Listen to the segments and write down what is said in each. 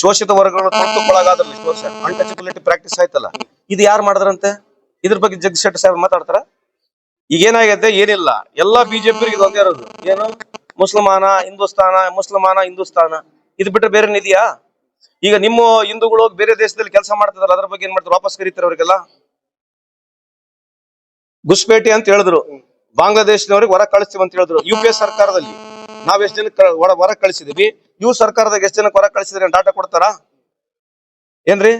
ಶೋಷಿತ ವರ್ಗಗಳು ತೊಡಕೊಳಗಾದ್ರಲ್ಲ ಇಷ್ಟು ವರ್ಷ ಅನ್ಟಚಬಿಲಿಟಿ ಪ್ರಾಕ್ಟೀಸ್ ಆಯ್ತಲ್ಲ? ಇದು ಯಾರು ಮಾಡಿದ್ರಂತೆ? ಇದ್ರ ಬಗ್ಗೆ ಜಗದೀಶ್ ಶೆಟ್ಟಿ ಸಾಹೇಬ್ ಮಾತಾಡ್ತಾರ? ಈಗ ಏನಾಗೈತೆ? ಏನಿಲ್ಲ. ಎಲ್ಲಾ ಬಿಜೆಪಿ ಒಂದೇ ಇರೋದು. ಏನು? ಮುಸಲ್ಮಾನ, ಹಿಂದೂಸ್ತಾನ ಮುಸಲ್ಮಾನ, ಹಿಂದೂಸ್ತಾನ. ಇದು ಬಿಟ್ರೆ ಬೇರೆ ಇದೆಯಾ? ಈಗ ನಿಮ್ಮ ಹಿಂದೂಗಳು ಬೇರೆ ದೇಶದಲ್ಲಿ ಕೆಲಸ ಮಾಡ್ತಿದ್ರು, ಅದ್ರ ಬಗ್ಗೆ ಏನ್ ಮಾಡ್ತಾರೆ? ವಾಪಸ್ ಕರೀತಾರೆ ಅವ್ರಿಗೆಲ್ಲ? ಗುಸ್ಪೇಟೆ ಅಂತ ಹೇಳಿದ್ರು. ಬಾಂಗ್ಲಾದೇಶದವ್ರಿಗೆ ಹೊರ ಕಳಿಸ್ತೀವಿ ಅಂತ ಹೇಳಿದ್ರು. ಯು ಸರ್ಕಾರದಲ್ಲಿ. ನಾವ್ ಎಷ್ಟು ಹೊರ ಹೊರ ಕಳಿಸಿದೀವಿ. ಇವ್ ಸರ್ಕಾರದಾಗ ಎಷ್ಟು ಜನ ಹೊರ ಕಳಿಸಿದ್ರೆ ಡಾಟಾ ಕೊಡ್ತಾರಾ? ಏನ್ರಿ?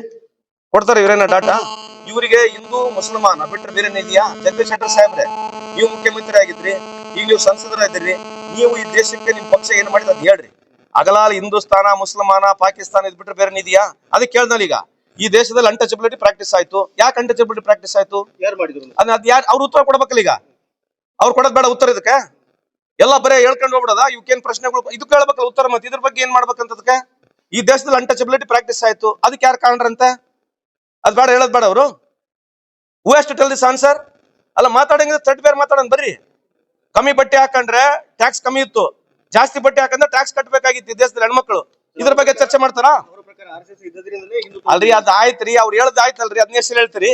ಕೊಡ್ತಾರ ಇವ್ರೇನ ಡಾಟಾ ಇವರಿಗೆ ಹಿಂದೂ ಮುಸಲ್ಮಾನ ಬಿಟ್ಟರೆ ಬೇರೆ ಇದೆಯಾ? ಜಗದೀಶ್ ಶೆಟ್ಟರ್ ಸಾಹೇಬ್ರೆ ನೀವು ಮುಖ್ಯಮಂತ್ರಿ ಆಗಿದ್ರಿ ಈಗ ನೀವು ಸಂಸದರಾಗಿದ್ರಿ ನೀವು ಈ ದೇಶಕ್ಕೆ ನಿಮ್ ಪಕ್ಷ ಏನ್ ಮಾಡಿದ ಅದ್ ಹೇಳ್ರಿ. ಅಗಲಾಲ್ ಹಿಂದೂಸ್ತಾನ ಮುಸಲ್ಮಾನ ಪಾಕಿಸ್ತಾನ ಇದ್ ಬಿಟ್ರೆ ಬೇರೆ ಇದೆಯಾ? ಅದಕ್ಕೆ ಕೇಳ್ದಲ್ಲ ಈಗ. ಈ ದೇಶದಲ್ಲಿ ಅನ್ಟಚಬಿಲಿಟಿ ಪ್ರಾಕ್ಟೀಸ್ ಆಯ್ತು. ಯಾಕೆ ಅನ್ಟಚಬಿಲಿಟಿ ಪ್ರಾಕ್ಟೀಸ್ ಆಯ್ತು? ಯಾರು ಮಾಡಿದ್ರು? ಅದ್ ಯಾರು ಅವ್ರ ಉತ್ತರ ಕೊಡ್ಬೇಕಲ್ಲ ಈಗ. ಅವ್ರು ಕೊಡೋದ್ ಬೇಡ ಉತ್ತರ ಇದಕ್ಕೆ. ಎಲ್ಲ ಬರೇ ಹೇಳ್ಕೊಂಡು ಹೋಗ್ಬಿಡದ? ಇವಕ್ಕೇನ್ ಪ್ರಶ್ನೆಗಳು ಇದು ಕೇಳ್ಬೇಕು, ಉತ್ತರ ಮತ್ತೆ ಇದ್ರ ಬಗ್ಗೆ ಏನ್ ಮಾಡ್ಬೇಕಂತದಕ್ಕೆ ಈ ದೇಶದಲ್ಲಿ ಅನ್ಟಚಬಿಲಿಟಿ ಪ್ರಾಕ್ಟೀಸ್ ಆಯ್ತು. ಅದಕ್ಕೆ ಯಾರು ಕಾಣ್ರಂತೆ ಅದ್ ಬೇಡ, ಹೇಳೋದ್ ಬೇಡ ಅವರು. ಹೂ ಎಷ್ಟು ಟೆಲ್ ದಿಸ್ ಆನ್ಸರ್ ಅಲ್ಲ, ಮಾತಾಡಂಗಿದ್ರೆ ತಟ್ ಬೇರೆ ಮಾತಾಡೋಣ, ಬರ್ರಿ. ಕಮ್ಮಿ ಬಟ್ಟೆ ಹಾಕೊಂಡ್ರೆ ಟ್ಯಾಕ್ಸ್ ಕಮ್ಮಿ ಇತ್ತು. ಜಾಸ್ತಿ ಬಟ್ಟೆ ಹಾಕಂದ್ರೆ ಟ್ಯಾಕ್ಸ್ ಕಟ್ಟಬೇಕಾಗಿತ್ತು ಈ ದೇಶದಲ್ಲಿ ಹೆಣ್ಮಕ್ಳು. ಇದ್ರ ಬಗ್ಗೆ ಚರ್ಚೆ ಮಾಡ್ತಾರಾ? ಅಲ್ರಿ, ಅದ್ ಆಯ್ತ್ರಿ, ಅವ್ರು ಹೇಳ್ದ ಆಯ್ತಲ್ರಿ ಅದನ್ನ ಎಷ್ಟು ಹೇಳ್ತೀರಿ.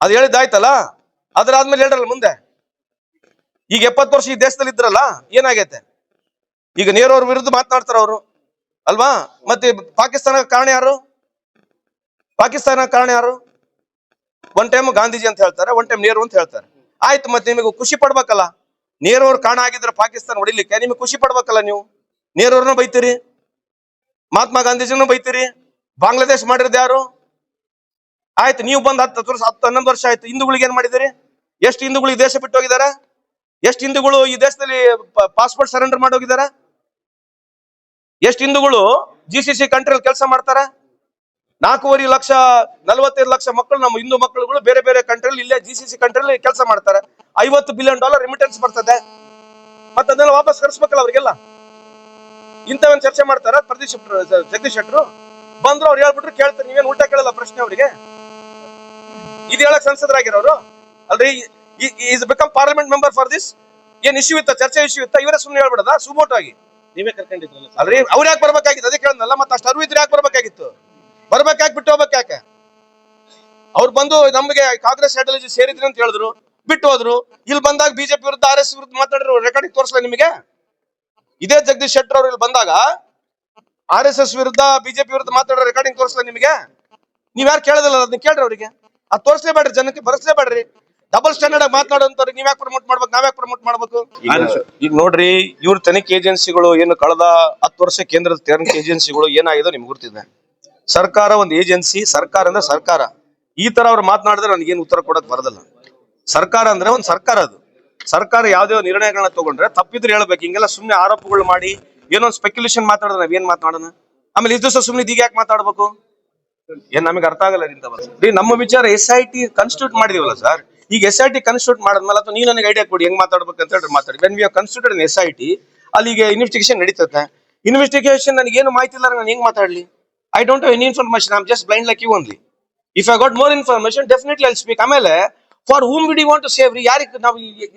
ಅದ್ ಹೇಳಿದ್ದಾಯ್ತಲ್ಲ ಅದ್ರಾದ್ಮೇಲೆ ಹೇಳ್ರಲ್ಲ ಮುಂದೆ. ಈಗ ಎಪ್ಪತ್ತು ವರ್ಷ ಈ ದೇಶದಲ್ಲಿ ಇದ್ರಲ್ಲ, ಏನಾಗೈತೆ? ಈಗ ನೇರವ್ರ ವಿರುದ್ಧ ಮಾತನಾಡ್ತಾರ ಅವರು, ಅಲ್ವಾ? ಮತ್ತೆ ಪಾಕಿಸ್ತಾನ ಕಾರಣ ಯಾರು? ಪಾಕಿಸ್ತಾನ ಕಾರಣ ಯಾರು? ಒನ್ ಟೈಮ್ ಗಾಂಧೀಜಿ ಅಂತ ಹೇಳ್ತಾರೆ ಒನ್ ಟೈಮ್ ನೇರು ಅಂತ ಹೇಳ್ತಾರೆ. ಆಯ್ತು, ಮತ್ತೆ ನಿಮಗೆ ಖುಷಿ ಪಡ್ಬೇಕಲ್ಲ? ನೇರವ್ರು ಕಾರಣ ಆಗಿದ್ರೆ ಪಾಕಿಸ್ತಾನ ಹೊಡಿಲಿಕ್ಕೆ, ನಿಮಗೆ ಖುಷಿ ಪಡ್ಬೇಕಲ್ಲ ನೀವು? ನೇರವ್ರನ್ನ ಬೈತೀರಿ? ಮಹಾತ್ಮ ಗಾಂಧೀಜಿನೂ ಬೈತೀರಿ? ಬಾಂಗ್ಲಾದೇಶ್ ಮಾಡಿರೋದು ಯಾರು? ಆಯ್ತು, ನೀವು ಬಂದು ಹತ್ತು ವರ್ಷ, ಹತ್ತು ಹನ್ನೊಂದು ವರ್ಷ ಆಯ್ತು, ಹಿಂದೂಗಳಿಗೆ ಏನ್ ಮಾಡಿದಿರಿ ಎಷ್ಟು ಹಿಂದೂಗಳಿಗೆ ದೇಶ ಬಿಟ್ಟು ಹೋಗಿದ್ದಾರೆ? ಎಷ್ಟು ಹಿಂದೂಗಳು ಈ ದೇಶದಲ್ಲಿ ಪಾಸ್ಪೋರ್ಟ್ ಸರೆಂಡರ್ ಮಾಡಿ ಹೋಗಿದ್ದಾರೆ ಎಷ್ಟು ಹಿಂದೂಗಳು ಜಿ ಸಿ ಸಿ ಕಂಟ್ರಿಯಲ್ಲಿ ಕೆಲಸ ಮಾಡ್ತಾರೆ? ನಾಲ್ಕೂವರೆ ಲಕ್ಷ, ನಲವತ್ತೈದು ಲಕ್ಷ ಮಕ್ಕಳು ನಮ್ಮ ಹಿಂದೂ ಮಕ್ಕಳುಗಳು ಬೇರೆ ಬೇರೆ ಕಂಟ್ರಿಯಲ್ಲಿ ಇಲ್ಲೇ ಜಿ ಸಿ ಸಿ ಕಂಟ್ರಿಯಲ್ಲಿ ಕೆಲಸ ಮಾಡ್ತಾರೆ. ಐವತ್ತು ಬಿಲಿಯನ್ ಡಾಲರ್ ರಿಮಿಟೆನ್ಸ್ ಬರ್ತದೆ. ಮತ್ತೆ ಅದನ್ನೆಲ್ಲ ವಾಪಸ್ ಕರ್ಸ್ಬೇಕಲ್ಲ ಅವ್ರಿಗೆಲ್ಲ? ಇಂಥವನ್ ಚರ್ಚೆ ಮಾಡ್ತಾರ ಪ್ರದೀಶ್ ಜಗದೀಶ್ ಶೆಟ್ರು? ಬಂದ್ರು ಅವ್ರು ಹೇಳ್ಬಿಟ್ರು ಕೇಳ್ತಾರೆ, ನೀವೇನು ಊಟ ಕೇಳಲ್ಲ ಪ್ರಶ್ನೆ ಅವರಿಗೆ? ಇದು ಹೇಳಕ್ ಸಂಸದರಾಗಿರೋರು? ಅಲ್ರಿ is become parliament member for this ಏನ್ ಇಶ್ಯೂ ಇತ್ತ? ಚರ್ಚೆ ಇಶ್ಯೂ ಇತ್ತ? ಇವರೇ ಸುಮ್ಮನೆ ಹೇಳ್ಬಿಡದ? ಸುಮೋಟ್ ಆಗಿ ನೀವೇ ಕರ್ಕೊಂಡಿದ್ರಲ್ಲ. ಅಲ್ರಿ ಅವ್ರು ಯಾಕೆ ಬರ್ಬೇಕಾಗಿತ್ತು? ಅದೇ ಕೇಳಲ್ಲ ಮತ್ತೆ ಅಷ್ಟು ಅರಿವು ಇದ್ರೆ ಯಾಕೆ ಬರ್ಬೇಕಾಗಿತ್ತು? ಬರ್ಬೇಕಾಗಿ ಬಿಟ್ಟು ಹೋಗ್ಬೇಕು ಯಾಕೆ? ಅವ್ರು ಬಂದು ನಮಗೆ ಕಾಂಗ್ರೆಸ್ ಐಡಿಯಾಲಜಿ ಸೇರಿದ್ರಿ ಅಂತ ಹೇಳಿದ್ರು ಬಿಟ್ಟು ಹೋದ್ರು. ಇಲ್ಲಿ ಬಂದಾಗ ಬಿಜೆಪಿ ವಿರುದ್ಧ ಆರ್ ಎಸ್ ವಿರುದ್ಧ ಮಾತಾಡಿದ್ರು ರೆಕಾರ್ಡಿಂಗ್ ತೋರಿಸಲ ನಿಮಗೆ? ಇದೇ ಜಗದೀಶ್ ಶೆಟ್ಟರ್ ಅವ್ರು ಇಲ್ಲಿ ಬಂದಾಗ ಆರ್ ಎಸ್ ಎಸ್ ವಿರುದ್ಧ ಬಿಜೆಪಿ ವಿರುದ್ಧ ಮಾತಾಡೋ ರೆಕಾರ್ಡಿಂಗ್ ತೋರಿಸಲ ನಿಮಗೆ? ನೀವ್ ಯಾರು ಕೇಳೋದಿಲ್ಲ ಅದನ್ನ ಕೇಳ್ರಿ ಅವರಿಗೆ. ಅದ್ ತೋರಿಸಲೇಬೇಡ್ರಿ ಜನಕ್ಕೆ ಬರೆಸಲೇಬೇಡ್ರಿ. ಡಬಲ್ ಸ್ಟ್ಯಾಂಡರ್ಡ್ ಆಗಿ ಮಾತನಾಡುವಂತವ್ರಿಗೆ ನೀವ್ ಯಾಕೆ ಪ್ರಮೋಟ್ ಮಾಡ್ಬೇಕು ನಾವ್ ಯಾಕೆ ಪ್ರಮೋಟ್ ಮಾಡ್ಬೇಕು? ಈಗ ನೋಡ್ರಿ ಇವ್ರ ತನಿಖೆ ಏಜೆನ್ಸಿಗಳು ಏನು ಕಳೆದ ಹತ್ತು ವರ್ಷ ಕೇಂದ್ರದ ತನಿಖೆ ಏಜೆನ್ಸಿಗಳು ಏನಾಗಿದೆ ನಿಮ್ಗೆ ಗೊತ್ತಿದೆ? ಸರ್ಕಾರ ಒಂದು ಏಜೆನ್ಸಿ ಸರ್ಕಾರ ಅಂದ್ರೆ ಸರ್ಕಾರ. ಈ ತರ ಅವ್ರು ಮಾತನಾಡಿದ್ರೆ ನನಗೇನು ಉತ್ತರ ಕೊಡಕ್ ಬರದಲ್ಲ. ಸರ್ಕಾರ ಅಂದ್ರೆ ಒಂದು ಸರ್ಕಾರ ಅದು. ಸರ್ಕಾರ ಯಾವ್ದೇ ನಿರ್ಣಯಗಳನ್ನ ತಗೊಂಡ್ರೆ ತಪ್ಪಿದ್ರೆ ಹೇಳ್ಬೇಕು. ಹಿಂಗೆಲ್ಲ ಸುಮ್ನೆ ಆರೋಪಗಳು ಮಾಡಿ ಏನೋ ಒಂದು ಸ್ಪೆಕ್ಯುಲೇಷನ್ ಮಾತಾಡೋದು ನಾವೇನ್ ಏನ್ ಮಾತನಾಡೋಣ? ಆಮೇಲೆ ಇದು ದಿವಸ ಸುಮ್ನೆ ಇದೀಗ ಯಾಕೆ ಮಾತಾಡ್ಬೇಕು ಏನ್ ನಮಗೆ ಅರ್ಥ ಆಗಲ್ಲ ಇಂತ ರೀ ನಮ್ಮ ವಿಚಾರ ಎಸ್ ಐ ಟಿ ಕನ್ಸ್ಟಿಟ್ಯೂಟ್ ಮಾಡಿದೀವಲ್ಲ ಸರ್ ಈಗ ಎಸ್ ಐ ಟಿ ಕನ್ಸ್ಟಿಟ್ಯೂಟ್ ಮಾಡಿದ್ಮೇಲೆ ಅಥವಾ ನೀವು ನನಗೆ ಐಡಿಯಾ ಕೊಡಿ, ಹೆಂಗ್ ಮಾತಾಡ್ಬೇಕು ಅಂತ ಹೇಳಿ ಮಾತಾಡಿ when we constitute S I T ಅಲ್ಲಿಗೆ ಇನ್ವೆಸ್ಟಿಗೇಷನ್ ನಡೀತದೆ ಇನ್ವೆಸ್ಟಿಗೇಷನ್ ನನಗೆ ಏನು ಮಾಹಿತಿ ಇಲ್ಲ, ನಾನು ಹೆಂಗ್ ಮಾತಾಡ್ಲಿ? I don't have any information I just blind like you only if I got more information definitely I speak ಆಮೇಲೆ for whom we want to save ರೀ ಯಾರಿಗೆ ನಾವು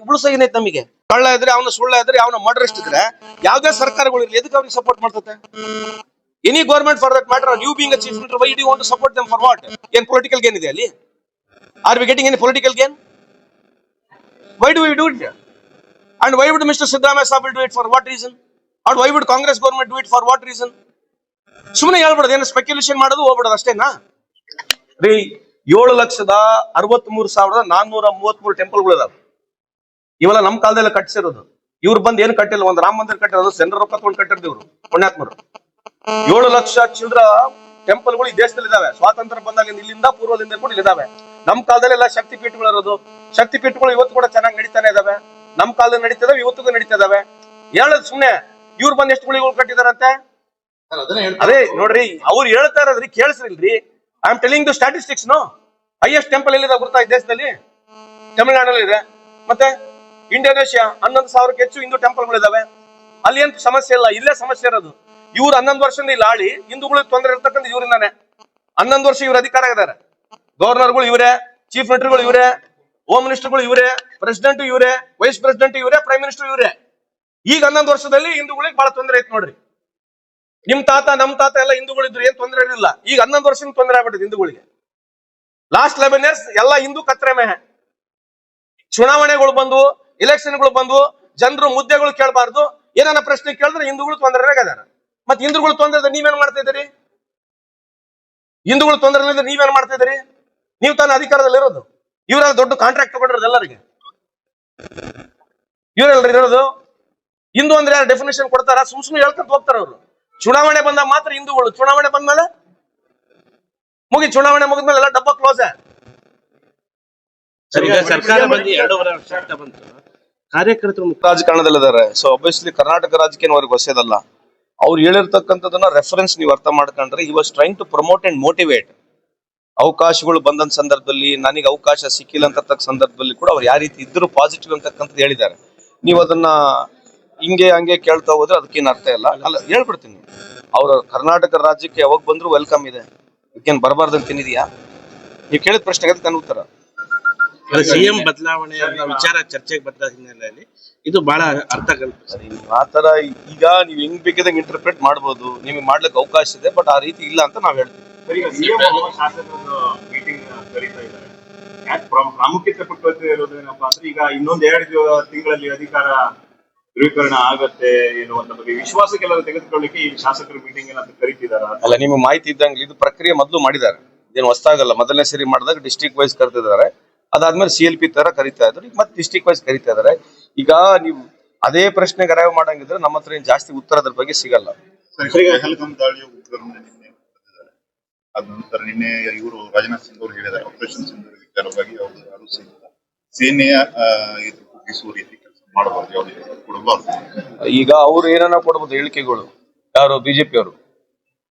ಉಳಿಸ ಏನೈತೆ ನಮಗೆ? ಕಳ್ಳ ಇದ್ರೆ, ಅವನ ಸುಳ್ಳ ಇದ್ರೆ, ಅವನ ಮರ್ಡರಿಸ್ಟ್ ಇದ್ರೆ, ಯಾವ್ದೇ ಸರ್ಕಾರಗಳು ಇರಲಿ ಎದಕ್ಕೆ ಅವ್ರಿಗೆ ಸಪೋರ್ಟ್ ಮಾಡ್ತದೆ any government for that matter you being chief minister why they want to support them for what ಏನ್ ಪೊಲಿಟಿಕಲ್ ಗೇನ್ ಇದೆ ಅಲ್ಲಿ? Are we getting any political gain why do we do it and why would mister Siddaramaiah saab do it for what reason and why would Congress government do it for what reason ಸುಮ್ಮನೆ ಹೇಳ್ಬಿಡೋದು, ಏನು speculation ಮಾಡೋದು ಹೋಗ್ಬಿಡೋದು ಅಷ್ಟೇನಾ? ರೀ, ಏಳು ಲಕ್ಷದ ಅರವತ್ತ್ ಮೂರು ಸಾವಿರದ ನಾನ್ನೂರ ಮೂವತ್ಮೂರು ಟೆಂಪಲ್ಗಳು ಇದಾವೆ. ಇವೆಲ್ಲ ನಮ್ಮ ಕಾಲದಲ್ಲಿ ಕಟ್ಟಿಸಿರೋದು. ಇವ್ರು ಬಂದು ಏನು ಕಟ್ಟಿಲ್ಲ, ಒಂದು ರಾಮ ಮಂದಿರ ಕಟ್ಟಿರೋದು, ಸೆಂಟ್ರಲ್ ರೊಕ್ಕ ತಗೊಂಡು ಕಟ್ಟಿರೋದು ಇವ್ರು, ಪುಣ್ಯಾತ್ಮರು. ಏಳು ಲಕ್ಷ ಚಿಲ್ಡ್ರ ಟೆಂಪಲ್ಗಳು ಈ ದೇಶದಲ್ಲಿ ಇದಾವೆ. ಸ್ವಾತಂತ್ರ್ಯ ಬಂದಾಗ ಇಲ್ಲಿಂದ ಪೂರ್ವದಿಂದ ಕೂಡ ಇಲ್ಲಿದಾವೆ. ನಮ್ಮ ಕಾಲದಲ್ಲಿ ಎಲ್ಲ ಶಕ್ತಿ ಪೀಠಗಳು ಇರೋದು. ಶಕ್ತಿ ಪೀಠಗಳು ಇವತ್ತು ಕೂಡ ಚೆನ್ನಾಗಿ ನಡೀತಾನೆ ಇದಾವೆ. ನಮ್ಮ ಕಾಲದಲ್ಲಿ ನಡೀತಿದಾವೆ ಇವತ್ತಿಗೂ ನಡೀತಾ ಇದಾವೆ ಹೇಳೋದು ಸುಮ್ನೆ ಇವ್ರು ಬಂದ್ ಎಷ್ಟು ಗುಳಿಗಳು ಕಟ್ಟಿದಾರಂತೆ? ಅದೇ ನೋಡ್ರಿ ಅವ್ರು ಹೇಳ್ತಾ ಇರೋದ್ರಿ ಕೇಳಿಸ್ರಿಲ್ರಿ. I am telling the statistics no. Highest temple ಎಲ್ಲಿದೆ ಗೊತ್ತಾ ಈ ದೇಶದಲ್ಲಿ? ತಮಿಳುನಾಡಲ್ಲಿ ಇದೆ. ಮತ್ತೆ ಇಂಡೋನೇಷ್ಯಾ ಹನ್ನೊಂದು ಸಾವಿರಕ್ಕೆ ಹೆಚ್ಚು ಹಿಂದೂ ಟೆಂಪಲ್ಗಳಿದಾವೆ ಅಲ್ಲಿ ಏನ್ ಸಮಸ್ಯೆ ಇಲ್ಲ ಇಲ್ಲೇ ಸಮಸ್ಯೆ ಇರೋದು. ಇವ್ರು ಹನ್ನೊಂದು ವರ್ಷದಿಂದ ಇಲ್ಲಿ ಆಳಿ ಹಿಂದೂಗಳಿಗೆ ತೊಂದರೆ ಇರ್ತಕ್ಕಂಥ ಇವರಿಂದಾನೆ. ಹನ್ನೊಂದು ವರ್ಷ ಇವ್ರ ಅಧಿಕಾರ ಇದಾರೆ ಗವರ್ನರ್ಗಳು ಇವರೇ, ಚೀಫ್ ಮಿನಿಸ್ಟರ್ಗಳು ಇವರೇ, ಹೋಮ್ ಮಿನಿಸ್ಟರ್ಗಳು ಇವರೇ, ಪ್ರೆಸಿಡೆಂಟ್ ಇವರೇ, ವೈಸ್ ಪ್ರೆಸಿಡೆಂಟ್ ಇವರೇ, ಪ್ರೈಮ್ ಮಿನಿಸ್ಟರ್ ಇವರೇ. ಈಗ ಹನ್ನೊಂದು ವರ್ಷದಲ್ಲಿ ಹಿಂದೂಗಳಿಗೆ ಬಹಳ ತೊಂದರೆ ಐತೆ ನೋಡ್ರಿ. ನಿಮ್ ತಾತ, ನಮ್ ತಾತ ಎಲ್ಲ ಹಿಂದೂಗಳಿದ್ರು ಏನ್ ತೊಂದರೆ ಇರಲಿಲ್ಲ. ಈಗ ಹನ್ನೊಂದು ವರ್ಷದಿಂದ ತೊಂದರೆ ಆಗ್ಬಿಟ್ಟಿದೆ ಹಿಂದೂಗಳಿಗೆ. ಲಾಸ್ಟ್ ಲೆವೆನ್ ಇಯರ್ಸ್ ಎಲ್ಲ ಹಿಂದೂ ಕತ್ರೆ ಮೇಹ. ಚುನಾವಣೆಗಳು ಬಂದು ಎಲೆಕ್ಷನ್ಗಳು ಬಂದು, ಜನರು ಮುದ್ದೆಗಳು ಕೇಳಬಾರ್ದು. ಏನಾನ ಪ್ರಶ್ನೆ ಕೇಳಿದ್ರೆ ಹಿಂದೂಗಳು ತೊಂದರೆ ಅದಾರ ಮತ್ತೆ ಹಿಂದೂಗಳು ತೊಂದರೆ ನೀವೇನ್ ಮಾಡ್ತಾ ಇದ್ದೀರಿ? ಹಿಂದೂಗಳು ತೊಂದರೆ ಇಲ್ಲದೆ ನೀವೇನ್ ಮಾಡ್ತಾ ಇದ್ದೀರಿ? ನೀವು ತಾನೇ ಅಧಿಕಾರದಲ್ಲಿ ಇರೋದು. ಇವ್ರ ದೊಡ್ಡ ಕಾಂಟ್ರಾಕ್ಟ್ ತಗೊಂಡಿರೋದು ಎಲ್ಲರಿಗೆ. ಇವರೆಲ್ಲರೂ ಇರೋದು. ಹಿಂದೂ ಅಂದ್ರೆ ಯಾರು ಡೆಫಿನೇಷನ್ ಕೊಡ್ತಾರ? ಸುಮ್ ಸುಮ್ಮನೆ ಹೇಳ್ಕೊಂತ ಹೋಗ್ತಾರ ಅವರು. ಚುನಾವಣೆ ಬಂದಾಗ ಮಾತ್ರ ಹಿಂದೂಗಳು. ಚುನಾವಣೆ ಬಂದ್ಮೇಲೆ ಮುಗಿ ಚುನಾವಣೆ ಮುಗಿದ್ಮೇಲೆ ಎಲ್ಲ ಡಬ್ಬ ಕ್ಲೋಸ್ ಕಾರ್ಯಕರ್ತರು ರಾಜಕಾರಣದಲ್ಲಿದ್ದಾರೆ. ಸೊ ಅಬ್ವಿಯಸ್ಲಿ ಕರ್ನಾಟಕ ರಾಜಕೀಯ ಅವ್ರಿಗೆ ಹೊಸದಲ್ಲ ಅವ್ರು ಹೇಳಿರ್ತಕ್ಕಂಥದನ್ನ ರೆಫರೆನ್ಸ್ ನೀವು ಅರ್ಥ ಮಾಡ್ಕೊಂಡ್ರೆ ಈ was trying to promote and motivate ಅವಕಾಶಗಳು ಬಂದಂತ ಸಂದರ್ಭದಲ್ಲಿ, ನನಗೆ ಅವಕಾಶ ಸಿಕ್ಕಿಲ್ಲ ಅಂತ ಸಂದರ್ಭದಲ್ಲಿ ಕೂಡ ಅವ್ರು ಯಾವ ರೀತಿ ಇದ್ರು ಪಾಸಿಟಿವ್ ಅಂತಕ್ಕಂಥದ್ದು ಹೇಳಿದ್ದಾರೆ. ನೀವು ಅದನ್ನ ಹಿಂಗೆ ಹಂಗೆ ಕೇಳ್ತಾ ಹೋದ್ರೆ ಅದಕ್ಕೇನು ಅರ್ಥ ಇಲ್ಲ. ಅಲ್ಲ, ಹೇಳ್ಬಿಡ್ತೀನಿ. ಅವ್ರ ಕರ್ನಾಟಕ ರಾಜ್ಯಕ್ಕೆ ಯಾವಾಗ ಬಂದ್ರು ವೆಲ್ಕಮ್ ಇದೆ. ಇದಕ್ಕೇನು ಬರಬಾರ್ದು ಅಂತ ಏನಿದೆಯಾ? ನೀವು ಕೇಳಿದ ಪ್ರಶ್ನೆಗೆ ಅದಕ್ಕೆ ನನ್ನ ಉತ್ತರ. ಸಿಎಂ ಬದಲಾವಣೆ ವಿಚಾರ ಚರ್ಚೆಗೆ ಬಂದ ಹಿನ್ನೆಲೆಯಲ್ಲಿ ಇದು ಬಹಳ ಅರ್ಥ ಕಲ್ಪಿಸಿದೆ. ಆ ತರ ಆತರ ಈಗ ನೀವು ಹೆಂಗ್ ಬೇಕಿದಂಗೆ ಇಂಟರ್ಪ್ರೇಟ್ ಮಾಡ್ಬೋದು. ನಿಮಗೆ ಮಾಡ್ಲಿಕ್ಕೆ ಅವಕಾಶ ಇದೆ ಬಟ್ ಆ ರೀತಿ ಇಲ್ಲ ಅಂತ ನಾವ್ ಹೇಳ್ತೀವಿ. ಪ್ರಾಮುಖ್ಯತೆ ಕೊಟ್ಟು ಇರೋದೇನಪ್ಪಾ ಅಂದ್ರೆ ಈಗ ಇನ್ನೊಂದ್ ಎರಡು ತಿಂಗಳಲ್ಲಿ ಅಧಿಕಾರ ಧ್ರುವೀಕರಣ ಆಗತ್ತೆ ಎನ್ನುವಂತ ಬಗ್ಗೆ ಕೆಲವರು ತೆಗೆದುಕೊಳ್ಳಿಕ್ಕೆ ಈ ಶಾಸಕರು ಮೀಟಿಂಗ್ ಏನಂತ ಕರೀತಿದಾರ ಅಲ್ಲ ನಿಮಗೆ ಮಾಹಿತಿ ಇದ್ದಂಗೆ ಇದು ಪ್ರಕ್ರಿಯೆ ಮೊದಲು ಮಾಡಿದ್ದಾರೆ. ಇದೇನು ಹೊಸ್ತಾಗಲ್ಲ ಮೊದಲನೇ ಸರಿ ಮಾಡಿದಾಗ ಡಿಸ್ಟ್ರಿಕ್ಟ್ ವೈಸ್ ಕರೆದಿದ್ದಾರೆ. ಅದಾದ್ಮೇಲೆ ಸಿ ಎಲ್ ಪಿ ತರ ಕರಿತಾ ಇದ್ರು ಈಗ ಮತ್ತೆ ಡಿಸ್ಟ್ರಿಕ್ಟ್ ವೈಸ್ ಕರಿತಾ ಇದಾರೆ ಈಗ ನೀವು ಅದೇ ಪ್ರಶ್ನೆಗೆ ಅರೈವ್ ಮಾಡಂಗಿದ್ರೆ ನಮ್ಮ ಹತ್ರ ಏನ್ ಜಾಸ್ತಿ ಉತ್ತರ ಅದ್ರ ಬಗ್ಗೆ ಸಿಗಲ್ಲ. ಪಹಲ್ಗಾಮ್ ದಾಳಿಯ ಉಗ್ರರನ್ನ ನಿನ್ನೆ ಬಂಧಿಸಿದ್ದಾರೆ. ಅದ ನಂತರ ನಿನ್ನೆ ಇವರು ರಾಜನಾಥ್ ಸಿಂಗ್ ಅವರು ಹೇಳಿದ್ದಾರೆ. ಆಪರೇಷನ್ ಸಿಂಧೂರ್ ವಿಚಾರವಾಗಿ ಅವರು ಯಾರು ಸಿಗಿಲ್ಲ ಸೇನೆಯ ಆ, ಇದು ಕುಗ್ಗಿಸುವ ರೀತಿ ಕೆಲಸ ಮಾಡಬಾರ್ದು ಯಾವುದೇ ಕೊಡಬಾರ್ದು ಈಗ ಅವ್ರು ಏನನ್ನ ಕೊಡ್ಬೋದು ಹೇಳಿಕೆಗಳು. ಯಾರು? ಬಿಜೆಪಿ ಅವರು.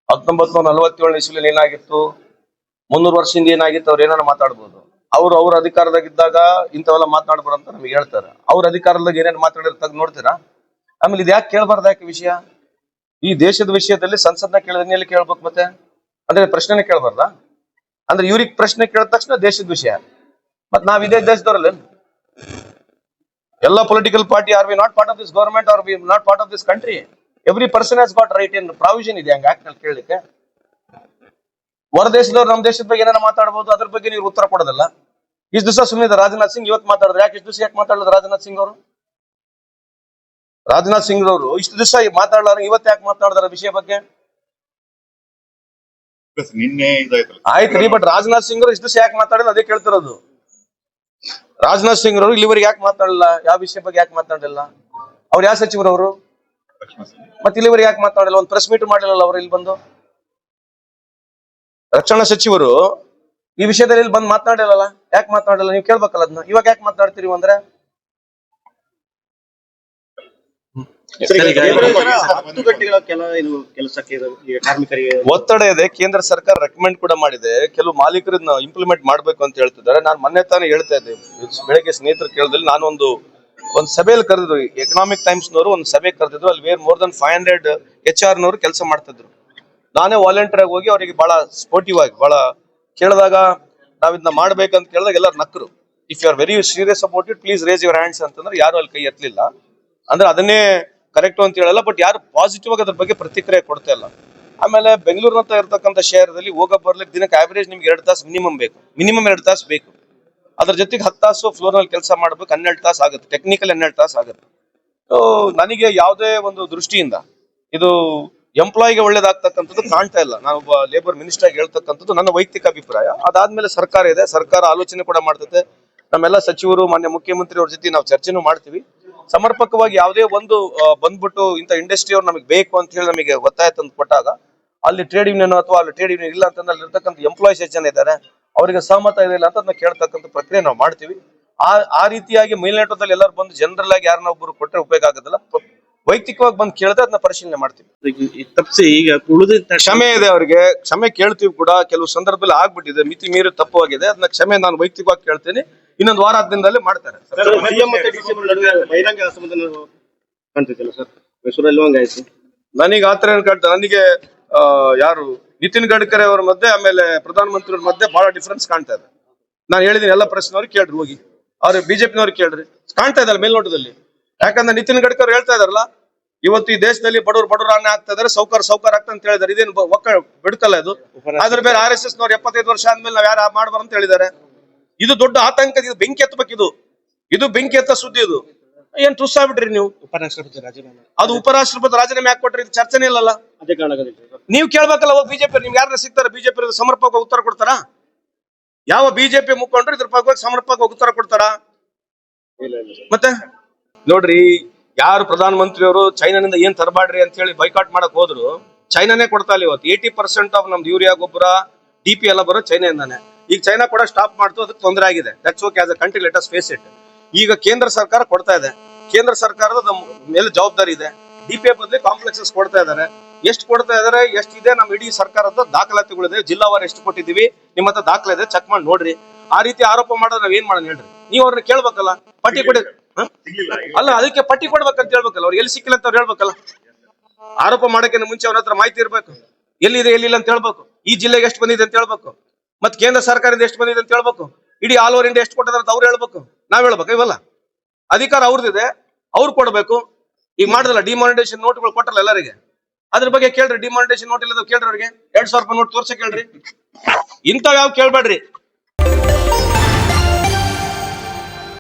ಹತ್ತೊಂಬತ್ ನೂರ ನಲವತ್ತೇಳನೇ ಇಸ್ವಿಲಿ ಏನಾಗಿತ್ತು? ಮುನ್ನೂರು ವರ್ಷದಿಂದ ಏನಾಗಿತ್ತು? ಅವ್ರು ಏನಾರ ಮಾತಾಡ್ಬೋದು. ಅವ್ರು ಅವ್ರ ಅಧಿಕಾರದಾಗಿದ್ದಾಗ ಇಂಥವೆಲ್ಲ ಮಾತನಾಡಬಾರ ಅಂತ ನಮಗೆ ಹೇಳ್ತಾರೆ. ಅವ್ರ ಅಧಿಕಾರದಾಗ ಏನೇನು ಮಾತಾಡಿರ್ತಾಗ ನೋಡ್ತೀರಾ? ಆಮೇಲೆ ಇದು ಯಾಕೆ ಕೇಳಬಾರ್ದು ಯಾಕೆ ವಿಷಯ? ಈ ದೇಶದ ವಿಷಯದಲ್ಲಿ ಸಂಸತ್ನ ಕೇಳಿದ್ರೆ ಎಲ್ಲಿ ಕೇಳ್ಬೇಕು ಮತ್ತೆ? ಅಂದ್ರೆ ಪ್ರಶ್ನೆನೇ ಕೇಳಬಾರ್ದ? ಅಂದ್ರೆ ಇವ್ರಿಗೆ ಪ್ರಶ್ನೆ ಕೇಳಿದ ತಕ್ಷಣ ದೇಶದ ವಿಷಯ. ಮತ್ತೆ ನಾವ್ ಇದೇ ದೇಶದವ್ರಲ್ಲ ಎಲ್ಲ political party are we not part of this government are we not part of this country every person has got right in provision ಇದೆ, ಹಂಗೆ ಆಕ್ಟ್ ಕೇಳಲಿಕ್ಕೆ. ಹೊರ ದೇಶದವ್ರು ನಮ್ಮ ದೇಶದ ಬಗ್ಗೆ ಏನಾರ ಮಾತಾಡಬಹುದು ಅದ್ರ ಬಗ್ಗೆ ನೀವು ಉತ್ತರ ಕೊಡೋದಲ್ಲ. ಇಷ್ಟು ದಿವಸ ಸುಮ್ಮನೆ ರಾಜನಾಥ್ ಸಿಂಗ್ ಇವತ್ತು ಮಾತಾಡಿದ್ರೆ ಯಾಕೆ ಇಷ್ಟು ದಿವಸ ಯಾಕೆ ಮಾತಾಡೋದು ರಾಜನಾಥ್ ಸಿಂಗ್ ಅವರು? ರಾಜನಾಥ್ ಸಿಂಗ್ ಅವರು ಇಷ್ಟು ದಿವಸ ಮಾತಾಡಲಾರ ಇವತ್ತು ಯಾಕೆ ಮಾತಾಡಿದಾರೆ ವಿಷಯ ಬಗ್ಗೆ? ನಿನ್ನೆ ರೀ ಬಟ್ ರಾಜನಾಥ್ ಸಿಂಗ್ ಅವರು ಇಷ್ಟು ದಿವಸ ಯಾಕೆ ಮಾತಾಡಿಲ್ಲ ಅದೇ ಕೇಳ್ತಿರೋದು. ರಾಜನಾಥ್ ಸಿಂಗ್ ಅವರು ಇಲ್ಲಿವರೆಗೆ ಯಾಕೆ ಮಾತಾಡಲಿಲ್ಲ? ಯಾವ ವಿಷಯ ಬಗ್ಗೆ ಯಾಕೆ ಮಾತಾಡಲಿಲ್ಲ? ಅವ್ರು ಯಾವ ಸಚಿವರು ಅವರು? ಮತ್ತೆ ಇಲ್ಲಿವರೆಗೆ ಯಾಕೆ ಮಾತಾಡಲಿಲ್ಲ? ಒಂದು ಪ್ರೆಸ್ ಮೀಟ್ ಮಾಡಲಿಲ್ಲ ಅವರು ಇಲ್ಲಿ ಬಂದು? ರಕ್ಷಣಾ ಸಚಿವರು ಈ ವಿಷಯದಲ್ಲಿ ಇಲ್ಲಿ ಬಂದು ಮಾತನಾಡಿಲ್ಲಲ್ಲ? ಯಾಕೆ ಮಾತನಾಡಿಲ್ಲ? ನೀವು ಕೇಳ್ಬೇಕಲ್ಲ ಅದನ್ನ. ಇವಾಗ ಯಾಕೆ ಮಾತನಾಡ್ತೀರಿ ಅಂದ್ರೆ? ಒತ್ತಡ ಇದೆ. ಕೇಂದ್ರ ಸರ್ಕಾರ ರೆಕಮೆಂಡ್ ಕೂಡ ಮಾಡಿದೆ. ಕೆಲವು ಮಾಲೀಕರನ್ನ ಇಂಪ್ಲಿಮೆಂಟ್ ಮಾಡ್ಬೇಕು ಅಂತ ಹೇಳ್ತಿದ್ದಾರೆ. ನಾನು ಮೊನ್ನೆ ತಾನೇ ಹೇಳ್ತಾ ಇದ್ದೆ. ಬೆಳಗ್ಗೆ ಸ್ನೇಹಿತರು ಕೇಳಿದ್ರು ನಾನು ಒಂದು ಒಂದು ಸಭೆಯಲ್ಲಿ ಕರೆದಿದ್ರು. ಎಕನಾಮಿಕ್ ಟೈಮ್ಸ್ ನವರು ಒಂದು ಸಭೆ ಕರೆದಿದ್ರು. ಅಲ್ಲಿ were more than five hundred H R ನವರು ಕೆಲಸ ಮಾಡ್ತಿದ್ರು ನಾನೇ ವಾಲಂಟಿಯರ್ ಆಗಿ ಹೋಗಿ ಅವರಿಗೆ ಬಹಳ ಸ್ಪೋರ್ಟಿವ್ ಆಗಿ, ಬಹಳ ಕೇಳಿದಾಗ ನಾವ್ ಇದನ್ನ ಮಾಡ್ಬೇಕಂತ ಕೇಳಿದಾಗ ಎಲ್ಲರೂ ನಕ್ಕರು if you are very serious about it please raise your hands ಅಂತಂದ್ರೆ ಯಾರು ಅಲ್ಲಿ ಕೈ ಎತ್ತಲಿಲ್ಲ. ಅಂದ್ರೆ ಅದನ್ನೇ ಕರೆಕ್ಟ್ ಅಂತ ಹೇಳಲ್ಲ ಬಟ್ ಯಾರು ಪಾಸಿಟಿವ್ ಆಗಿ ಅದ್ರ ಬಗ್ಗೆ ಪ್ರತಿಕ್ರಿಯೆ ಕೊಡ್ತಾ ಇಲ್ಲ. ಆಮೇಲೆ ಬೆಂಗಳೂರಿನಂತ ಇರತಕ್ಕಂಥ ಶಹರದಲ್ಲಿ ಹೋಗ ಬರ್ಲಿಕ್ಕೆ ದಿನಕ್ಕೆ ಆವರೇಜ್ ನಿಮ್ಗೆ ಎರಡು ತಾಸು ಮಿನಿಮಮ್ ಬೇಕು. ಮಿನಿಮಮ್ ಎರಡು ತಾಸು ಬೇಕು. ಅದ್ರ ಜೊತೆಗೆ ಹತ್ತು ತಾಸು ಫ್ಲೋರ್ನಲ್ಲಿ ಕೆಲಸ ಮಾಡ್ಬೇಕು, ಹನ್ನೆರಡು ತಾಸು ಆಗುತ್ತೆ. ಟೆಕ್ನಿಕಲ್ ಹನ್ನೆರಡು ತಾಸು ಆಗುತ್ತೆ. ನನಗೆ ಯಾವುದೇ ಒಂದು ದೃಷ್ಟಿಯಿಂದ ಇದು ಎಂಪ್ಲಾಯಿಗೆ ಒಳ್ಳೇದಾಗ್ತಕ್ಕಂಥದ್ದು ಕಾಣ್ತಾ ಇಲ್ಲ. ನಾನು ಒಬ್ಬ ಲೇಬರ್ ಮಿನಿಸ್ಟರ್ ಆಗಿ ಹೇಳ್ತಕ್ಕಂಥದ್ದು ನನ್ನ ವೈಯಕ್ತಿಕ ಅಭಿಪ್ರಾಯ. ಅದಾದ್ಮೇಲೆ ಸರ್ಕಾರ ಇದೆ. ಸರ್ಕಾರ ಆಲೋಚನೆ ಕೂಡ ಮಾಡ್ತದೆ ನಮ್ಮೆಲ್ಲ ಸಚಿವರು, ಮಾನ್ಯ ಮುಖ್ಯಮಂತ್ರಿ ಅವ್ರ ಜೊತೆ ನಾವು ಚರ್ಚೆನೂ ಮಾಡ್ತೀವಿ. ಸಮರ್ಪಕವಾಗಿ ಯಾವುದೇ ಒಂದು ಬಂದ್ಬಿಟ್ಟು ಇಂಥ ಇಂಡಸ್ಟ್ರಿ ಅವ್ರು ನಮಗೆ ಬೇಕು ಅಂತ ಹೇಳಿ ನಮಗೆ ಒತ್ತಾಯ ತಂದು ಕೊಟ್ಟಾಗ, ಅಲ್ಲಿ ಟ್ರೇಡ್ ಯೂನಿಯನ್ ಅಥವಾ ಅಲ್ಲಿ ಟ್ರೇಡ್ ಯೂನಿಯನ್ ಇಲ್ಲ ಅಂತಂದ್ರೆ ಅಲ್ಲಿ ಇರ್ತಕ್ಕಂಥ ಎಂಪ್ಲಾಯೀಸ್ ಎಷ್ಟು ಜನ ಇದ್ದಾರೆ. ಅವರಿಗೆ ಸಹಮತ ಇಲ್ಲ ಅಂತ ಅದನ್ನ ಕೇಳ್ತಕ್ಕಂಥ ಪ್ರಕ್ರಿಯೆ ನಾವು ಮಾಡ್ತೀವಿ. ಆ ಆ ರೀತಿಯಾಗಿ ಮೇಲ್ನೋಟದಲ್ಲಿ ಎಲ್ಲರೂ ಬಂದು ಜನರಲ್ ಆಗಿ ಯಾರನ್ನ ಒಬ್ಬರು ಕೊಟ್ಟರೆ ಉಪಯೋಗ ಆಗೋದಿಲ್ಲ. ವೈಯಕ್ತಿಕವಾಗಿ ಬಂದು ಕೇಳ್ದೆ ಅದನ್ನ ಪರಿಶೀಲನೆ ಮಾಡ್ತೀವಿ. ತಪ್ಪಿಸಿ ಈಗ ಉಳಿದ ಕ್ಷಮೆ ಇದೆ ಅವರಿಗೆ. ಕ್ಷಮೆ ಕೇಳ್ತೀವಿ ಕೂಡ. ಕೆಲವು ಸಂದರ್ಭದಲ್ಲಿ ಆಗ್ಬಿಟ್ಟಿದೆ. ಮಿತಿ ಮೀರಿ ತಪ್ಪುವಾಗಿದೆ. ಅದನ್ನ ಕ್ಷಮೆ ನಾನು ವೈಯಕ್ತಿಕವಾಗಿ ಕೇಳ್ತೀನಿ. ಇನ್ನೊಂದು ವಾರ ಹದಿನದಲ್ಲಿ ಮಾಡ್ತಾರೆ. ನನಗೆ ಆತರ ಏನ್ ಕಾಣ್ತದೆ ನನಗೆ ಆ, ಯಾರು? ನಿತಿನ್ ಗಡ್ಕರಿ ಅವರ ಮಧ್ಯೆ ಆಮೇಲೆ ಪ್ರಧಾನಮಂತ್ರಿ ಅವ್ರ ಮಧ್ಯೆ ಬಹಳ ಡಿಫ್ರೆನ್ಸ್ ಕಾಣ್ತಾ ಇದೆ. ನಾನು ಹೇಳಿದೀನಿ ಎಲ್ಲ ಪ್ರಶ್ನೆಯವ್ರಿಗೆ ಕೇಳ್ರಿ ಹೋಗಿ. ಅವ್ರು ಬಿಜೆಪಿನವ್ರಿಗೆ ಕೇಳ್ರಿ. ಕಾಣ್ತಾ ಇದ್ದಾರೆ ಮೇಲ್ನೋಟದಲ್ಲಿ. ಯಾಕಂದ್ರೆ ನಿತಿನ್ ಗಡ್ಕರ್ ಹೇಳ್ತಾ ಇದಾರಲ್ಲ ಇವತ್ತು ಈ ದೇಶದಲ್ಲಿ ಬಡವರು ಅನ್ನ ಆಗ್ತಾ ಇದಾರೆ ಸೌಕರ್ ಸೌಕರ್ ಆಗ್ತಾ ಅಂತ ಹೇಳಿದಾರೆ ಇದೇನು ಒಕ್ಕ ಬಿಡ್ಕಲ್ಲ ಇದು? ಅದ್ರ ಮೇಲೆ ಆರ್ ಎಸ್ ಎಸ್ ನವ್ರು ಎಪ್ಪತ್ತೈದು ವರ್ಷ ಆದ್ಮೇಲೆ ನಾವ್ ಯಾರು ಮಾಡ್ಬಾರ ಅಂತ ಹೇಳಿದ್ದಾರೆ. ಇದು ದೊಡ್ಡ ಆತಂಕ ಇದು ಬೆಂಕಿ ಎತ್ತಬೇಕು ಇದು. ಇದು ಬೆಂಕಿ ಎತ್ತ ಸುದ್ದಿ ಇದು. ಏನ್ ತುಸ್ಸಾಗ್ಬಿಟ್ರಿ ನೀವು? ಉಪರಾಷ್ಟ್ರಪತಿ ರಾಜೀನಾಮೆ. ಅದು ಉಪರಾಷ್ಟ್ರಪತಿ ರಾಜೀನಾಮೆ ಯಾಕೆ ಕೊಟ್ರಿ? ಇದು ಚರ್ಚೆನೇ ಇಲ್ಲಲ್ಲ. ಅದೇ ನೀವು ಕೇಳ್ಬೇಕಲ್ಲ ಓ ಬಿಜೆಪಿ ನಿಮ್ಗೆ ಯಾರು ಸಿಗ್ತಾರೆ? ಬಿಜೆಪಿ ಸಮರ್ಪಕ ಉತ್ತರ ಕೊಡ್ತಾರಾ? ಯಾವ ಬಿಜೆಪಿ ಮುಖಂಡ್ರು ಇದ್ರ ಬಗ್ಗೆ ಸಮರ್ಪಕ ಉತ್ತರ ಕೊಡ್ತಾರಾ? ಮತ್ತೆ? ನೋಡ್ರಿ, ಯಾರು ಪ್ರಧಾನ ಮಂತ್ರಿಯವರು ಚೈನಾನಿಂದ ಏನ್ ತರಬಾಡ್ರಿ ಅಂತ ಹೇಳಿ ಬೈಕಾಟ್ ಮಾಡಕ್ ಹೋದ್ರು, ಚೈನಾನೇ ಕೊಡ್ತಾ ಇಲ್ಲ ಇವತ್ತು. ಏಟಿ ಪರ್ಸೆಂಟ್ ಆಫ್ ನಮ್ದು ಯೂರಿಯಾ ಗೊಬ್ಬರ ಡಿ ಪಿ ಎಲ್ಲ ಬರೋ ಚೈನಾಯಿಂದಾನೆ. ಈಗ ಚೈನಾ ಕೂಡ ಸ್ಟಾಪ್ ಮಾಡ್ತು, ಅದಕ್ಕೆ ತೊಂದರೆ ಆಗಿದೆ. That's okay as a country let us face it ಈಗ ಕೇಂದ್ರ ಸರ್ಕಾರ ಕೊಡ್ತಾ ಇದೆ. ಕೇಂದ್ರ ಸರ್ಕಾರದ ಮೇಲೆ ಜವಾಬ್ದಾರಿ ಇದೆ. ಡಿ ಪಿ ಬದಲಿ ಕಾಂಪ್ಲೆಕ್ಸಸ್ ಕೊಡ್ತಾ ಇದ್ದಾರೆ. ಎಷ್ಟು ಕೊಡ್ತಾ ಇದಾರೆ ಇದೆ ನಮ್ಮ ಇಡೀ ಸರ್ಕಾರದ ದಾಖಲಾತಿಗಳಿದೆ. ಜಿಲ್ಲಾವಾರು ಎಷ್ಟು ಕೊಟ್ಟಿದೀವಿ ನಿಮ್ಮ ಹತ್ರ ದಾಖಲೆ ಇದೆ ಚೆಕ್ ಮಾಡಿ ನೋಡ್ರಿ. ಆ ರೀತಿ ಆರೋಪ ಮಾಡೋದು ನಾವ್ ಏನ್ ಮಾಡೋಣ ಹೇಳ್ರಿ? ನೀವು ಅವ್ರನ್ನ ಕೇಳ್ಬೇಕಲ್ಲ. ಪಟ್ಟಿ ಕೊಡಿ. ಅಲ್ಲ ಅದಕ್ಕೆ ಪಟ್ಟಿ ಕೊಡ್ಬೇಕಂತ ಹೇಳ್ಬೇಕಲ್ಲ ಅವ್ರು ಎಲ್ಲಿ ಸಿಕ್ಕಿಲ್ಲ ಅಂತ ಅವ್ರು ಹೇಳ್ಬೇಕಲ್ಲ? ಆರೋಪ ಮಾಡಕ್ಕೆ ಮುಂಚೆ ಅವ್ರ ಹತ್ರ ಮಾಹಿತಿ ಇರ್ಬೇಕು. ಎಲ್ಲಿದೆ ಎಲ್ಲಿಲ್ಲ ಅಂತ ಹೇಳ್ಬೇಕು. ಈ ಜಿಲ್ಲೆಗೆ ಎಷ್ಟು ಬಂದಿದೆ ಅಂತ ಹೇಳ್ಬೇಕು. ಮತ್ತೆ ಕೇಂದ್ರ ಸರ್ಕಾರದಿಂದ ಎಷ್ಟು ಬಂದಿದೆ ಅಂತ ಹೇಳ್ಬೇಕು. ಇಡೀ ಆಲ್ ಓವರ್ ಇಂಡಿಯಾ ಎಷ್ಟು ಕೊಟ್ಟಿದ್ದಾರೆ ಅಂತ ಅವ್ರು ಹೇಳ್ಬೇಕು. ನಾವ್ ಹೇಳ್ಬೇಕು ಇವಲ್ಲ. ಅಧಿಕಾರ ಅವ್ರದಿದೆ ಅವ್ರು ಕೊಡ್ಬೇಕು. ಈಗ ಮಾಡಿದಲ್ಲ ಡಿಮಾನಿಟೇಷನ್ ನೋಟ್ಗಳು ಕೊಟ್ಟಲ್ಲ ಎಲ್ಲರಿಗೆ? ಅದ್ರ ಬಗ್ಗೆ ಕೇಳ್ರಿ ಡಿಮಾನಿಟೇಷನ್ ನೋಟ್ ಇಲ್ಲದ ಕೇಳ್ರಿ ಅವ್ರಿಗೆ. ಎರಡ್ ಸಾವಿರ ರೂಪಾಯಿ ನೋಟ್ ತೋರ್ಸ ಕೇಳ್ರಿ. ಇಂಥವ್ ಯಾವ ಕೇಳ್ಬೇಡ್ರಿ.